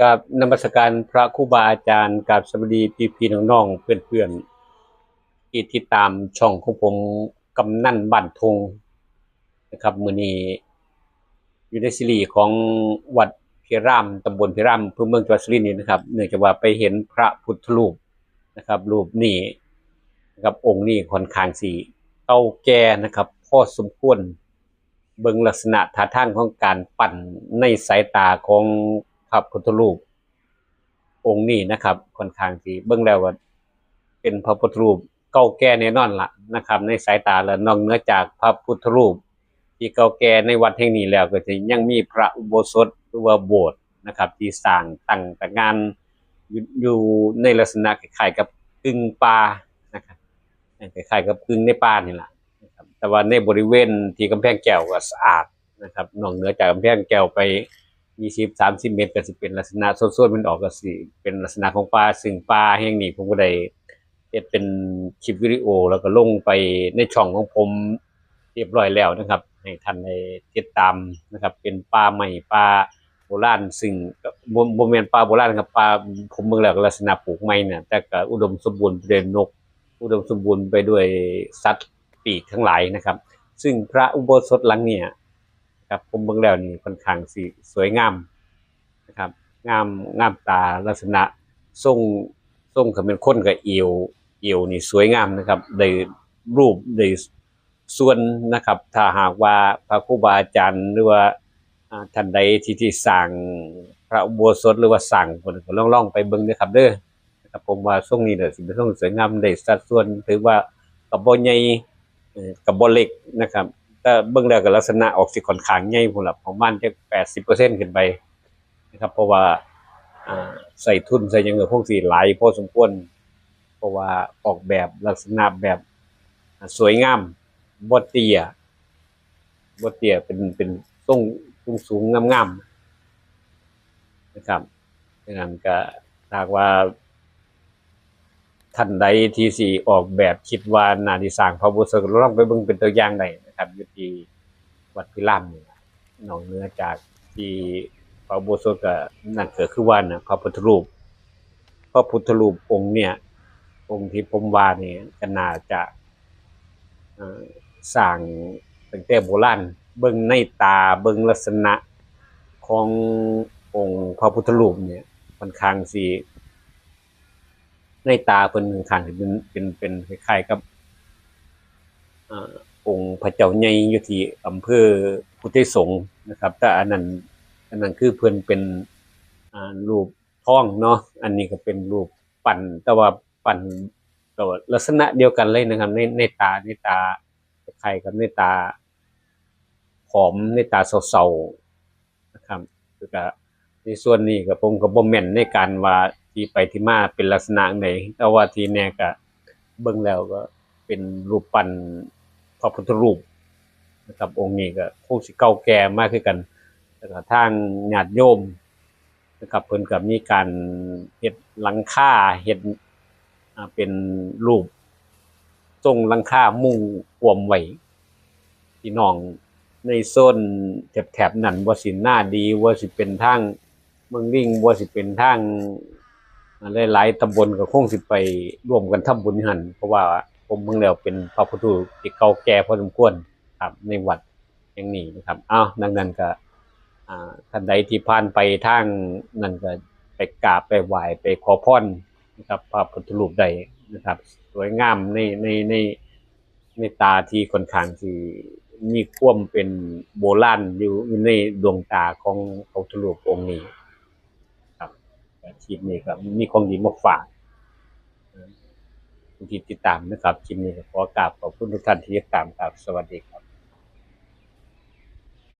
กับนมัสการพระครูบาอาจารย์กับสวัสดีพี่พี่น้องๆเพื่อนๆที่ติดตามช่องของผมกำนันบ้านทงนะครับมือนี้อยู่ในซีรีของวัดพิรามตำบลพิรามเพื่อเมืองจังหวัดสุรินทร์นี่นะครับ เนื่องจากว่าไปเห็นพระพุทธรูปนะครับ รูปนี้นะครับองค์นี้ค่อนข้างสีเก่าแก่นะครับพ่อสมควรเบิ่งลักษณะท่าทางของการปั่นในสายตาของ พระพุทธรูป องค์นี้นะครับค่อนข้างที่เบิ่งแล้วว่าเป็นพระพุทธรูปเก่าแก่แน่นอนละนะครับ ในสายตาแล้วนอกเหนือจากพระพุทธรูป ที่เก่าแก่ในวัดแห่งนี้แล้วก็จะยังมีพระอุโบสถหรือว่าโบสถ์นะครับ ที่สร้างตั้งแต่งานอยู่อยู่ในลักษณะคล้ายๆกับกึ่งป่านะครับคล้ายๆกับกึ่งในป่านี่แหละแต่ว่าในบริเวณที่กำแพงแก้วก็สะอาดนะครับนอกเหนือจากกำแพงแก้วไป 20 30เมตรก็สิเป็นลักษณะส่วนๆมันออกก็สิเป็นลักษณะของป่าซึ่งป่าแห่งนี้ผมก็ได้เฮ็ดเป็นคลิปวิดีโอแล้วก็ลงไปในช่องของผมเรียบร้อยแล้วนะครับ ให้ท่านได้ติดตามนะครับ เป็นป่าใหม่ป่าโบราณซึ่งก็บ่บ่แม่นป่าโบราณครับป่าผมเบิ่งแล้วก็ลักษณะปลูกใหม่เนี่ยแต่ก็อุดมสมบูรณ์ไปด้วยนก อุดมสมบูรณ์ไปด้วยสัตว์ปีกทั้งหลายนะครับ ซึ่งพระอุโบสถหลังเนี่ย ครับผมเบิ่งแล้วนี่ค่อนข้างสิสวยงามนะครับ งามงามตาลักษณะทรงทรงก็เป็นคนกับเอวเอวนี่สวยงามนะครับได้รูปได้ส่วนนะครับ ถ้าหากว่าพระครูบาอาจารย์หรือว่าท่านใดที่ที่สร้างพระอุโบสถหรือว่าสร้างคนก็ลองๆไปเบิ่งเด้อครับเด้อนะครับผมว่าช่วงนี้เนี่ยสิเป็นช่วงสวยงามได้สัดส่วนถือว่ากับบ่ใหญ่กับบ่เล็กนะครับ ก็เบิ่งแล้วก็ลักษณะออกสิค่อนข้างใหญ่พุ่นล่ะประมาณจัก80%ขึ้นไปนะครับ เพราะว่าใส่ทุนใส่ยังก็คงสิหลายพอสมควร เพราะว่าออกแบบลักษณะแบบสวยงามบ่เตียบ่เตียเป็นเป็นทรงสูงๆงามๆนะครับดังนั้นก็ถาหากว่าท่านใดที่สิออกแบบคิดว่านาสิสร้างพระอุโบสถก็ลองไปเบิ่งเป็นตัวอย่างได้น ครับอยู่ที่วัดพิรามนี่นอกเนื้อจากที่พระโบสถก็นั่นเก็คือว่านะพระพุทธรูปพระพุทธรูปองค์เนี่ย องค์ที่ผมว่านี่ก็น่าจะเอ่อสร้างตั้งแต่โบราณเบิ่งในตาเบิ่งลักษณะขององค์พระพุทธรูปเนี่ยค่อนข้างสิในตาเพิ่นค่อนข้างเป็นเป็นเป็นคล้ายๆกับ องค์พระเจ้าใหญ่อยู่ที่อำเภอพุทธิสงฆ์นะครับ แต่อันนั้นอันนั้นคือเพิ่อนเป็นรูปท้องเนาะอันนี้ก็เป็นรูปปั้นแต่ว่าปั้นก็ลักษณะเดียวกันเลยนะครับ ในในตาในตาคล้ายๆกับในตาผอมในตาเศร้าๆนะครับแล้วก็ในส่วนนี้ก็ผมก็บ่แม่นในการว่าที่ไปที่มาเป็นลักษณะไหนแต่ว่าที่แน่ก็เบิ่งแล้วก็เป็นรูปปั้น พระพุทธรูปนะครับองค์นี้ก็คงสิเก่าแก่มากคือกันแล้วก็ทางญาติโยมนะครับเพิ่นก็มีการเฮ็ดหลังคาเฮ็ดเป็นรูปทรงหลังคามุงกวมไว้พี่น้องในโซนแถบๆนั้นว่าสิหน้าดีว่าสิเป็นทางเมืองลิ่งว่าสิเป็นทางหลายๆตำบลก็คงสิไปร่วมกันทำบุญหันเพราะว่า ผมเบิ่งแล้วเป็นพระพุทธรูปที่เก่าแก่พอสมควรครับในวัดแห่งนี้นะครับอ้าวดังนั้นก็อ่าท่านใดที่ผ่านไปทางนั้นก็ไปกราบไปไหว้ไปขอพรนะครับพระพุทธรูปใดนะครับ สวยงามในในในในตาที่ค่อนข้างที่มีความเป็นโบราณอยู่ในดวงตาของพระพุทธรูปองค์นี้ครับแต่คลิปนี้ก็มีของดีมาฝาก ที่ติดตามนะครับคลิปนี้ขอกราบขอบคุณทุกท่านที่ติดตามครับสวัสดีครับ